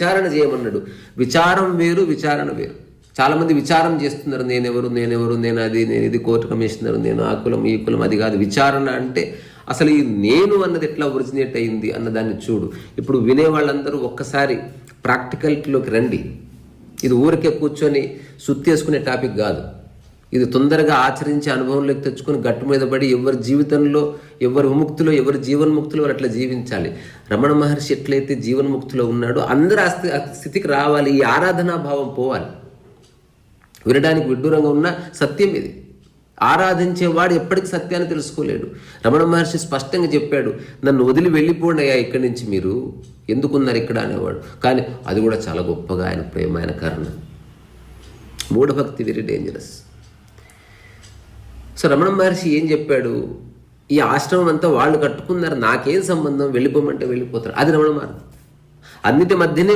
విచారణ చేయమన్నాడు. విచారం వేరు విచారణ వేరు. చాలామంది విచారం చేస్తున్నారు. నేనెవరు నేనెవరు నేను అది నేను ఇది కోర్టు కమిషనర్ నేను ఆ కులం ఈ కులం అది కాదు. విచారణ అంటే అసలు ఈ నేను అన్నది ఎట్లా ఒరిజినేట్ అయింది అన్న దాన్ని చూడు. ఇప్పుడు వినే వాళ్ళందరూ ఒక్కసారి ప్రాక్టికల్లోకి రండి. ఇది ఊరికే కూర్చొని సుత్తేసుకునే టాపిక్ కాదు. ఇది తొందరగా ఆచరించి అనుభవంలోకి తెచ్చుకొని గట్టు మీద పడి ఎవరి జీవితంలో ఎవరి విముక్తిలో ఎవరి జీవన్ముక్తిలో వారు అట్లా జీవించాలి. రమణ మహర్షి ఎట్లయితే జీవన్ముక్తిలో ఉన్నాడో అందరూ ఆ స్థితికి రావాలి ఈ ఆరాధనా భావం పోవాలి. వినడానికి విడ్డూరంగా ఉన్న సత్యం ఇది. ఆరాధించేవాడు ఎప్పటికీ సత్యాన్ని తెలుసుకోలేడు. రమణ మహర్షి స్పష్టంగా చెప్పాడు నన్ను వదిలి వెళ్ళిపోండి అయ్యా ఇక్కడి నుంచి మీరు. ఎందుకున్నారు ఇక్కడ? అనేవాడు. కానీ అది కూడా చాలా గొప్పగా ఆయన ప్రేమ ఆయన కరుణ. మూఢభక్తి very dangerous so Ramana Maharshi ఏం చెప్పాడు? ఈ ఆశ్రమం అంతా వాళ్ళు కట్టుకున్నారు నాకేం సంబంధం? వెళ్ళిపోమంటే వెళ్ళిపోతారు. అది రమణ మార్గం. అన్నిటి మధ్యనే